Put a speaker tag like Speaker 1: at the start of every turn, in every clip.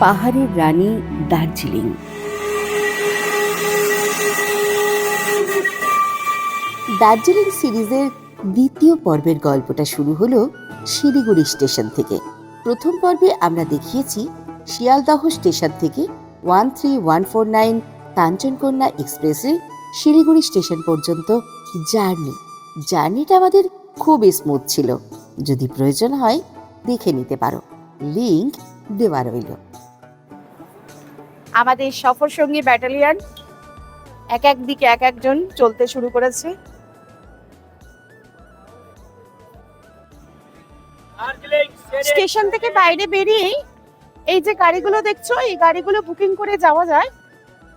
Speaker 1: পাহাড়ের রানী দার্জিলিং। দার্জিলিং সিরিজের দ্বিতীয় পর্বের গল্পটা শুরু হলো শিলিগুড়ি স্টেশন থেকে। প্রথম পর্বে আমরা দেখিয়েছি শিয়ালদহ স্টেশন থেকে one three one four nine Kanchankanya এক্সপ্রেসে শিলিগুড়ি স্টেশন পর্যন্ত জার্নি? জার্নিটা আমাদের খুব স্মুথ ছিল। যদি প্রয়োজন হয় দেখে নিতে পারো। লিংক দেওয়া রইল।
Speaker 2: আমাদের সফর সঙ্গী ব্যাটালিয়ন এক এক দিকে এক একজন চলতে শুরু করেছে। স্টেশন থেকে বাইরে বেরিয়েই এই যে গাড়িগুলো দেখছ, এই গাড়িগুলো বুকিং করে যাওয়া যায়।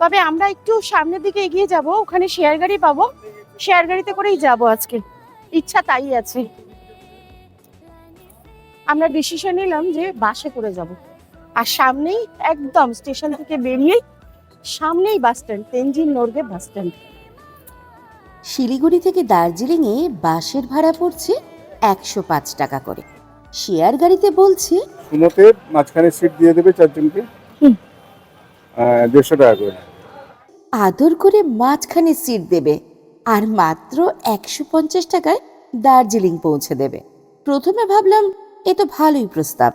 Speaker 2: তবে আমরা একটু সামনের দিকে এগিয়ে যাব, ওখানে শেয়ার গাড়ি পাবো। শেয়ার গাড়িতে করেই যাব আজকে। ইচ্ছা তাই আছে। আমরা ডিসিশন নিলাম যে বাসে করে যাব। আর সামনেই একদম স্টেশন থেকে বেরিয়েই সামনেই bus stand Tenzing Norgay bus stand.
Speaker 1: Siliguri থেকে দার্জিলিংয়ে বাসের ভাড়া পড়ছে একশো পাঁচ টাকা করে। শেয়ার গাড়িতে বলছে
Speaker 3: সুমোতে মাঝখানে সিট দিয়ে দেবে চারজনকে।
Speaker 2: হুম।
Speaker 3: দেড়শো টাকা করে।
Speaker 1: আদর করে মাঝখানে সিট দেবে আর মাত্র একশো পঞ্চাশ টাকায় দার্জিলিং পৌঁছে দেবে। প্রথমে ভাবলাম এ তো ভালোই প্রস্তাব।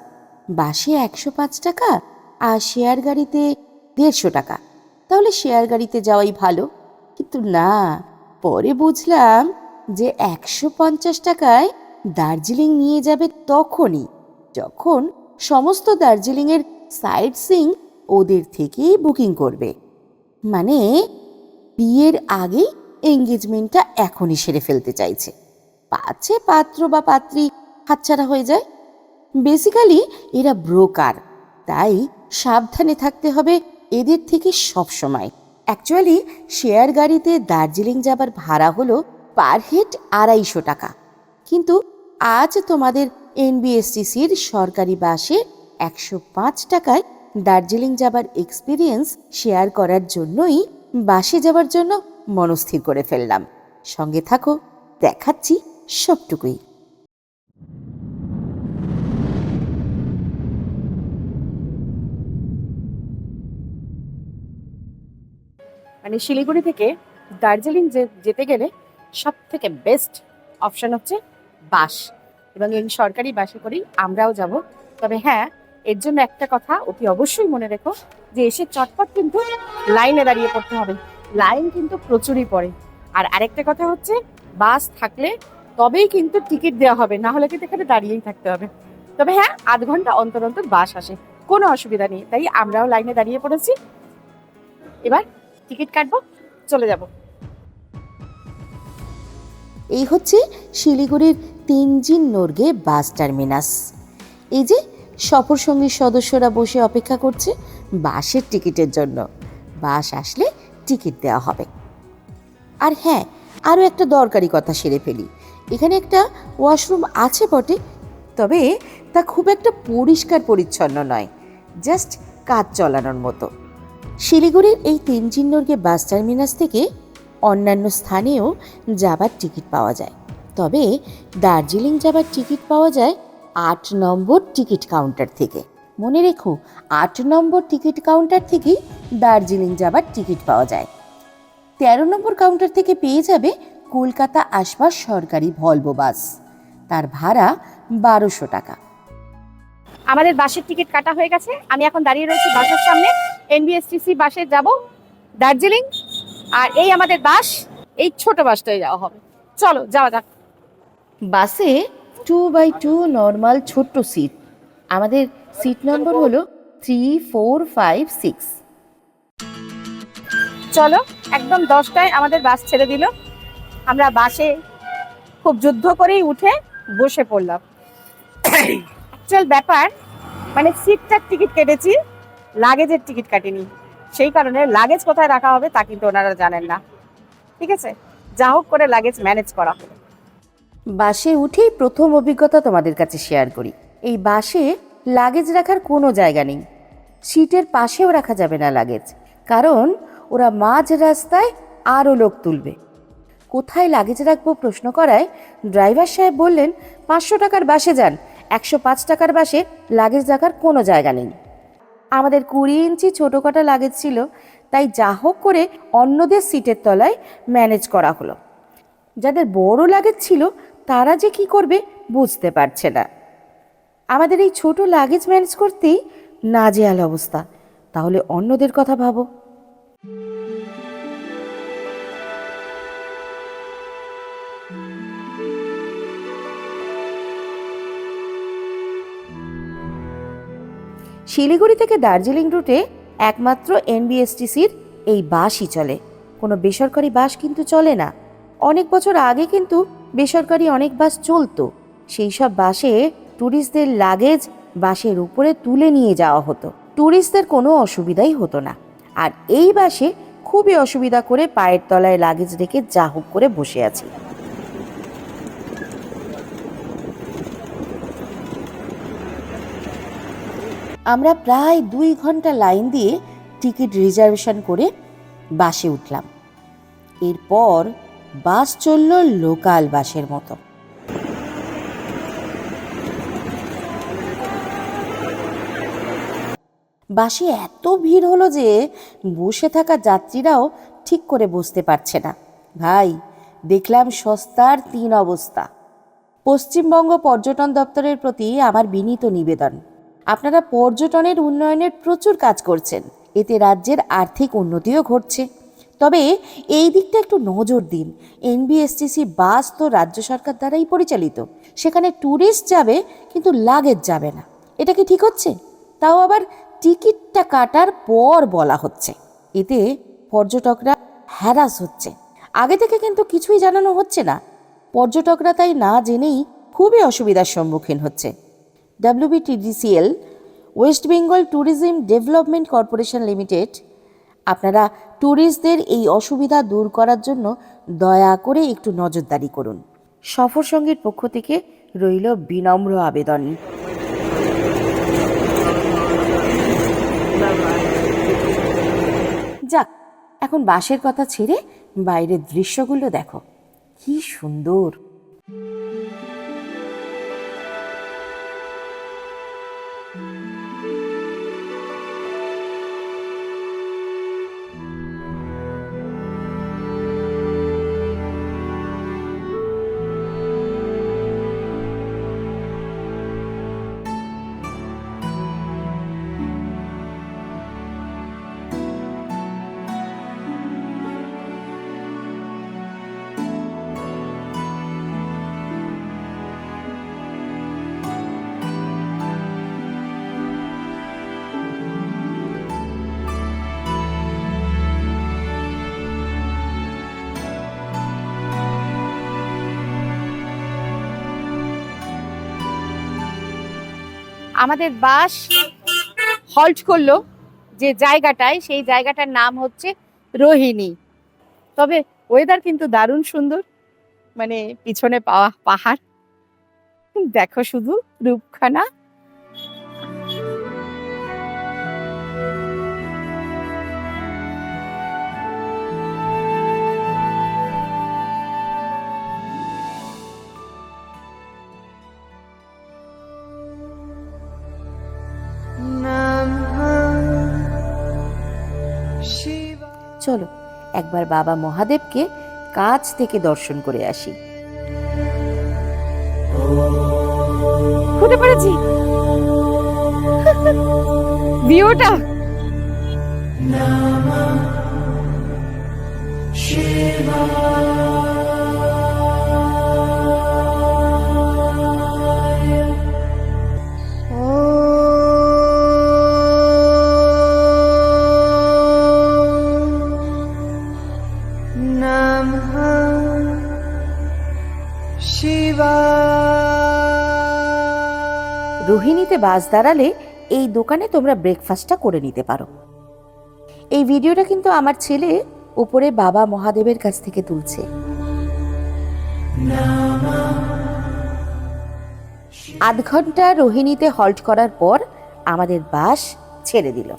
Speaker 1: বাসে একশো পাঁচ টাকা আর শেয়ার গাড়িতে দেড়শো টাকা। তাহলে শেয়ার গাড়িতে যাওয়াই ভালো। কিন্তু না, পরে বুঝলাম যে একশো পঞ্চাশ টাকায় দার্জিলিং নিয়ে যাবে তখনই। যখন সমস্ত দার্জিলিংয়ের সাইট সিং ওদের থেকেই বুকিং করবে। মানে বিয়ের আগেই এঙ্গেজমেন্টটা এখনই সেরে ফেলতে চাইছে। পাছে পাত্র বা পাত্রী হাতছাড়া হয়ে যায়। বেসিক্যালি এরা ব্রোকার তাই সাবধানে থাকতে হবে এদের থেকে সব সময়। অ্যাকচুয়ালি শেয়ার গাড়িতে দার্জিলিং যাবার ভাড়া হলো পার হেড আড়াইশো টাকা। কিন্তু আজ তোমাদের এনবিএসটিসির সরকারি বাসে একশো পাঁচ টাকায় দার্জিলিং যাবার এক্সপিরিয়েন্স শেয়ার করার জন্যই বাসে যাওয়ার জন্য মনস্থির করে ফেললাম। সঙ্গে থাকো, দেখাচ্ছি সবটুকুই।
Speaker 2: মানে শিলিগুড়ি থেকে দার্জিলিং যেতে গেলে সব থেকে বেস্ট অপশান হচ্ছে বাস। এবং এই সরকারি বাসে করেই আমরাও যাব। তবে হ্যাঁ এর জন্য একটা কথা অতি অবশ্যই মনে রেখো যে এসে চটপট কিন্তু লাইনে দাঁড়িয়ে পড়তে হবে। লাইন কিন্তু প্রচুরই পড়ে। আর আরেকটা কথা হচ্ছে, বাস থাকলে তবেই কিন্তু টিকিট দেওয়া হবে, না হলে কিন্তু এখানে দাঁড়িয়েই থাকতে হবে। তবে হ্যাঁ আধ ঘণ্টা অন্তর অন্তর বাস আসে, কোনো অসুবিধা নেই। তাই আমরাও লাইনে দাঁড়িয়ে পড়েছি। এবার টিকিট কাটবো, চলে যাব।
Speaker 1: এই হচ্ছে শিলিগুড়ির তিনজিন নর্গে বাস টার্মিনাস। এই যে সফর সঙ্গীর সদস্যরা বসে অপেক্ষা করছে বাসের টিকিটের জন্য। বাস আসলে টিকিট দেওয়া হবে। আর হ্যাঁ আরও একটা দরকারি কথা সেরে ফেলি। এখানে একটা ওয়াশরুম আছে বটে, তবে তা খুব একটা পরিষ্কার পরিচ্ছন্ন নয়, জাস্ট কাজ চলানোর মতো। শিলিগুড়ির এই তেনজিন নর্গে বাস টার্মিনাস থেকে অন্যান্য স্থানেও যাবার টিকিট পাওয়া যায়। তবে দার্জিলিং যাবার টিকিট পাওয়া যায় আট নম্বর টিকিট কাউন্টার থেকে। মনে রেখো, আট নম্বর টিকিট কাউন্টার থেকেই দার্জিলিং যাবার টিকিট পাওয়া যায়। তেরো নম্বর কাউন্টার থেকে পেয়ে যাবে কলকাতা আসবার সরকারি ভলভো বাস। তার ভাড়া বারোশো টাকা।
Speaker 2: আমাদের বাসের টিকিট কাটা হয়ে গেছে। আমি এখন দাঁড়িয়ে রয়েছি বাসের সামনে। এনবিএসটিসি বাসে যাব দার্জিলিং। আর এই আমাদের বাস এই ছোট বাসটায় যাওয়া হবে। চলো যাওয়া যাক।
Speaker 1: বাসে টু বাই টু নর্মাল ছোট্ট সিট আমাদের সিট নম্বর হলো থ্রি ফোর ফাইভ সিক্স
Speaker 2: চলো একদম দশটায় আমাদের বাস ছেড়ে দিল। আমরা বাসে খুব যুদ্ধ করেই উঠে বসে পড়লাম। অ্যাকচুয়াল ব্যাপার মানে সিটটার টিকিট কেটেছি লাগেজের টিকিট কাটিনি। সেই কারণে লাগেজ কোথায় রাখা হবে তা কিন্তু ওনারা জানেন না। ঠিক আছে? যা হোক করে লাগেজ ম্যানেজ করা হলো
Speaker 1: বাসে উঠেই প্রথম অভিজ্ঞতা তোমাদের কাছে শেয়ার করি। এই বাসে লাগেজ রাখার কোনো জায়গা নেই। সিটের পাশেও রাখা যাবে না লাগেজ কারণ ওরা মাঝ রাস্তায় আরও লোক তুলবে। কোথায় লাগেজ রাখব প্রশ্ন করায় ড্রাইভার সাহেব বললেন, পাঁচশো টাকার বাসে যান। একশো পাঁচ টাকার বাসে লাগেজ রাখার কোনো জায়গা নেই। আমাদের কুড়ি ইঞ্চি ছোটো কটা লাগেজ ছিল, তাই যা হোক করে অন্যদের সিটের তলায় ম্যানেজ করা হলো। যাদের বড় লাগেজ ছিল, তারা যে কি করবে বুঝতে পারছে না। আমাদের এই ছোট লাগেজ ম্যানেজ করতেই নাজেহাল অবস্থা। তাহলে অন্যদের কথা ভাবো। শিলিগুড়ি থেকে দার্জিলিং রুটে একমাত্র এনবিএসটিসির এই বাসই চলে। কোনো বেসরকারি বাস কিন্তু চলে না। অনেক বছর আগে কিন্তু বেসরকারি অনেক বাস চলতো। সেই সব বাসে ট্যুরিস্টদের লাগেজ বাসের উপরে তুলে নিয়ে যাওয়া হতো। ট্যুরিস্টদের কোনো অসুবিধাই হতো না। আর এই বাসে খুবই অসুবিধা করে পায়ের তলায় লাগেজ রেখে যা হোক করে বসে আছি। আমরা প্রায় দুই ঘণ্টা লাইন দিয়ে টিকিট রিজার্ভেশন করে বাসে উঠলাম। এরপর বাস চলল লোকাল বাসের মতো। বাসে এত ভিড় হলো যে বসে থাকা যাত্রীরাও ঠিক করে বসতে পারছে না। ভাই, দেখলাম সস্তার তিন অবস্থা। পশ্চিমবঙ্গ পর্যটন দপ্তরের প্রতি আমার বিনীত নিবেদন। আপনারা পর্যটনের উন্নয়নের প্রচুর কাজ করছেন। এতে রাজ্যের আর্থিক উন্নতিও ঘটছে। তবে এই দিকটা একটু নজর দিন। এনবিএসটিসি বাস তো রাজ্য সরকার দ্বারাই পরিচালিত। সেখানে ট্যুরিস্ট যাবে, কিন্তু লাগেজ যাবে না। এটা কি ঠিক হচ্ছে? তাও আবার টিকিটটা কাটার পর বলা হচ্ছে। এতে পর্যটকরা হ্যারাস হচ্ছে। আগে থেকে কিন্তু কিছুই জানানো হচ্ছে না। পর্যটকরা তাই না জেনেই খুবই অসুবিধার সম্মুখীন হচ্ছে। WBTDCL west Bengal tourism development corporation limited আপনারা ট্যুরিস্টদের এই অসুবিধা দূর করার জন্য দয়া করে একটু নজরদারি করুন। সফর সঙ্গীর পক্ষ থেকে রইল বিনম্র আবেদন। যাক, এখন বাসের কথা ছেড়ে বাইরের দৃশ্যগুলো দেখো। কি সুন্দর!
Speaker 2: আমাদের বাস হল্ট করল যে জায়গাটায়, সেই জায়গাটার নাম হচ্ছে রোহিণী। তবে ওয়েদার কিন্তু দারুণ সুন্দর মানে পিছনে পাওয়া পাহাড়। দেখো শুধু রূপখানা।
Speaker 1: চলো একবার বাবা মহাদেবকে কাছ থেকে দর্শন করে আসি।
Speaker 2: খুঁজে পেরেছি ভিউটা।
Speaker 1: রোহিণীতে বাস দাঁড়ালে এই দোকানে তোমরা ব্রেকফাস্টটা করে নিতে পারো। এই ভিডিওটা কিন্তু আমার ছেলে উপরে বাবা মহাদেবের কাছ থেকে তুলছে। আধ ঘণ্টা রোহিণীতে হল্ট করার পর আমাদের বাস ছেড়ে দিল।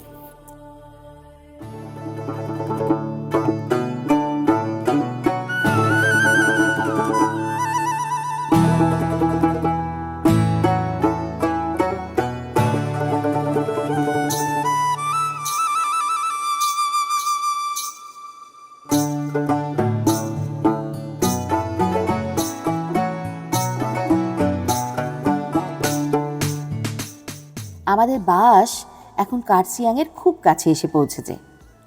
Speaker 1: আমাদের বাস এখন কার্সিয়াংয়ের খুব কাছে এসে পৌঁছেছে।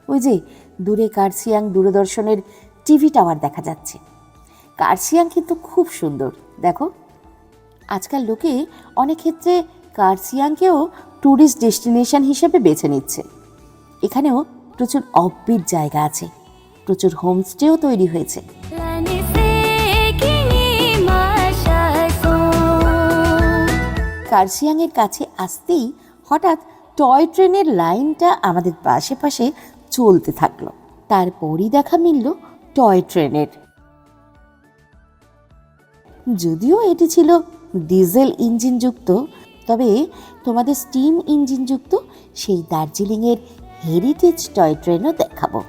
Speaker 1: ওই যে দূরে কার্সিয়াং দূরদর্শনের টিভি টাওয়ার দেখা যাচ্ছে। কার্সিয়াং কিন্তু খুব সুন্দর দেখো। আজকাল লোকে অনেক ক্ষেত্রে কার্সিয়াংকেও ট্যুরিস্ট ডেস্টিনেশন হিসেবে বেছে নিচ্ছে। এখানেও প্রচুর অফবিট জায়গা আছে প্রচুর হোমস্টেও তৈরি হয়েছে। কার্সিয়াংয়ের কাছে আসতেই হঠাৎ টয় ট্রেনের লাইনটা আমাদের পাশে পাশে চলতে থাকল। তারপরই দেখা মিলল টয় ট্রেনের। যদিও এটি ছিল ডিজেল ইঞ্জিনযুক্ত, তবে তোমাদের স্টিম ইঞ্জিনযুক্ত সেই দার্জিলিংয়ের হেরিটেজ টয় ট্রেনও দেখাবো।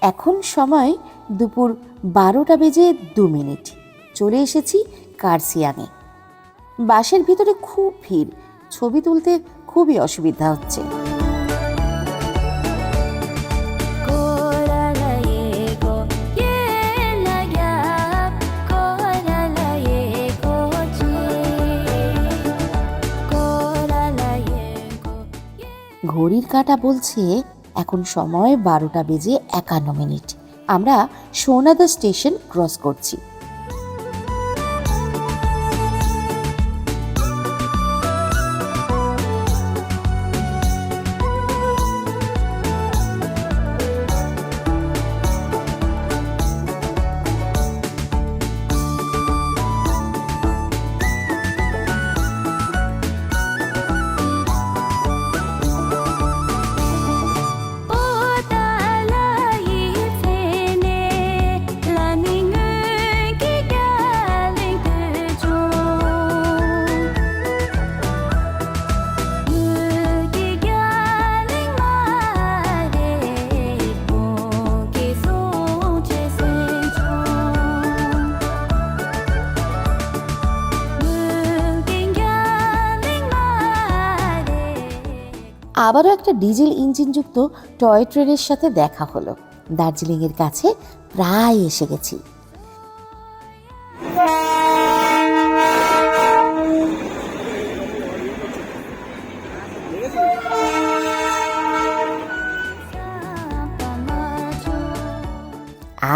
Speaker 1: এখন সময় দুপুর বারোটা বেজে দু মিনিট। চলে এসেছি কার্সিয়াংয়ে। বাসের ভিতরে খুব ভিড় ছবি তুলতে খুবই অসুবিধা হচ্ছে। ঘড়ির কাঁটা বলছে এখন সময় বারোটা বেজে একান্ন মিনিট। আমরা সোনাদা স্টেশন ক্রস করছি। আবারও একটা ডিজেল ইঞ্জিনযুক্ত টয় ট্রেনের সাথে দেখা হলো। দার্জিলিংয়ের কাছে প্রায় এসে গেছি।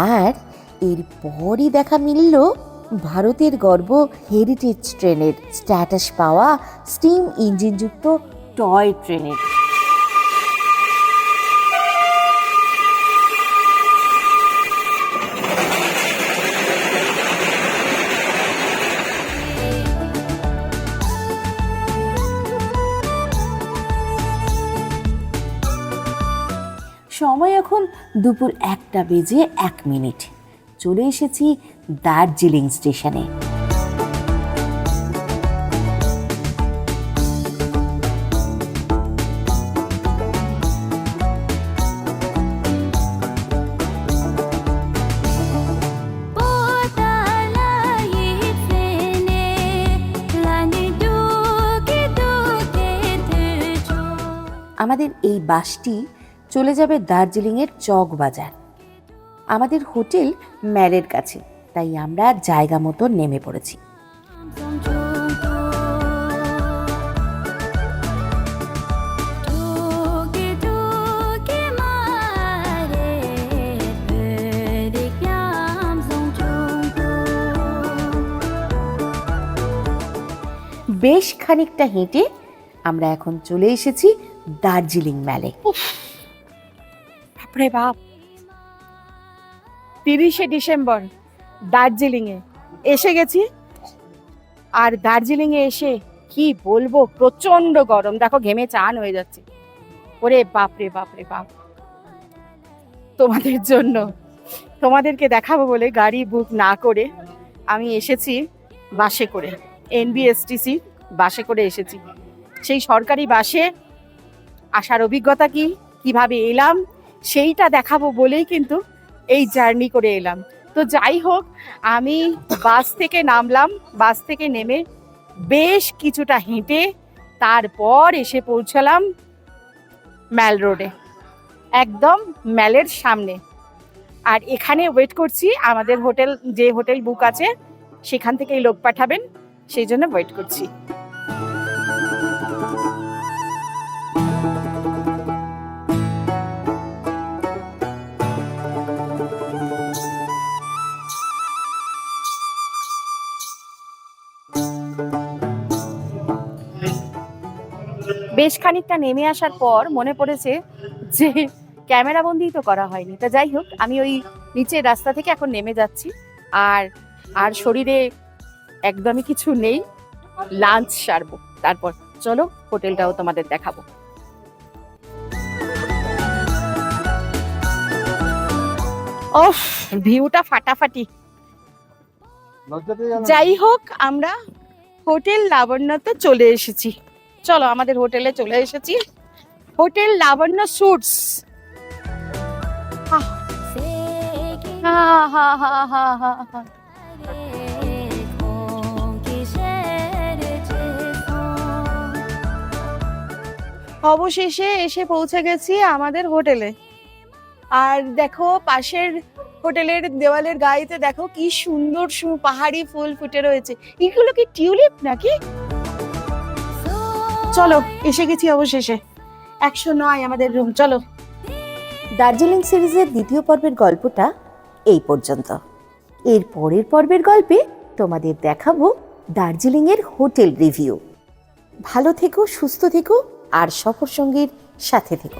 Speaker 1: আর এরপরই দেখা মিলল ভারতের গর্ব হেরিটেজ ট্রেনের স্ট্যাটাস পাওয়া স্টিম ইঞ্জিনযুক্ত টয় ট্রেনের। সময় এখন দুপুর একটা বেজে এক মিনিট। চলে এসেছি দার্জিলিং স্টেশনে। আমাদের এই বাসটি চলে যাবে দার্জিলিংয়ের চক বাজার। আমাদের হোটেল ম্যালের কাছে তাই আমরা জায়গা মতো নেমে পড়েছি। বেশ খানিকটা হেঁটে আমরা এখন চলে এসেছি দার্জিলিং ম্যালে।
Speaker 2: বাপরে বাপ। তিরিশে ডিসেম্বর, দার্জিলিংয়ে। এসে গেছি। আর দার্জিলিংয়ে এসে কি বলব প্রচণ্ড গরম। দেখো, ঘেমে চান হয়ে যাচ্ছে। ওরে বাপরে বাপরে, বাপ। তোমাদের জন্য, তোমাদেরকে দেখাবো বলে গাড়ি বুক না করে আমি এসেছি বাসে করে। এনবিএসটিসি বাসে করে এসেছি। সেই সরকারি বাসে আসার অভিজ্ঞতা কি? কীভাবে এলাম? সেইটা দেখাবো বলেই কিন্তু এই জার্নি করে এলাম। তো যাই হোক, আমি বাস থেকে নামলাম, বাস থেকে নেমে বেশ কিছুটা হেঁটে তারপর এসে পৌঁছালাম ম্যাল রোডে, একদম ম্যালের সামনে। আর এখানে ওয়েট করছি, আমাদের হোটেল, যে হোটেল বুক আছে, সেখান থেকেই লোক পাঠাবেন, সেই জন্য ওয়েট করছি। বেশ খানিকটা নেমে আসার পর মনে পড়েছে যে ক্যামেরা বন্দি তো করা হয়নি। তা যাই হোক আমি ওই নিচের রাস্তা থেকে এখন নেমে যাচ্ছি। আর আর শরীরে একদমই কিছু নেই। লাঞ্চ সারবো। তারপর চলো হোটেলটাও তোমাদের দেখাবো। ওফ ভিউটা ফাটাফাটি। যাই হোক আমরা হোটেল লাবণ্যতে চলে এসেছি। চলো আমাদের হোটেলে চলে এসেছি। Hotel Labanya suites. অবশেষে এসে পৌঁছে গেছি আমাদের হোটেলে। আর দেখো পাশের হোটেলের দেওয়ালের গায়েতে দেখো কি সুন্দর পাহাড়ি ফুল ফুটে রয়েছে। এগুলো কি টিউলিপ নাকি? চলো, এসে গেছি অবশেষে। একশো নয় আমাদের রুম চলো।
Speaker 1: দার্জিলিং সিরিজের দ্বিতীয় পর্বের গল্পটা এই পর্যন্ত। এর পরের পর্বের গল্পে তোমাদের দেখাবো দার্জিলিংয়ের হোটেল রিভিউ। ভালো থেকো, সুস্থ থেকো, আর সফর সঙ্গীর সাথে থেকো।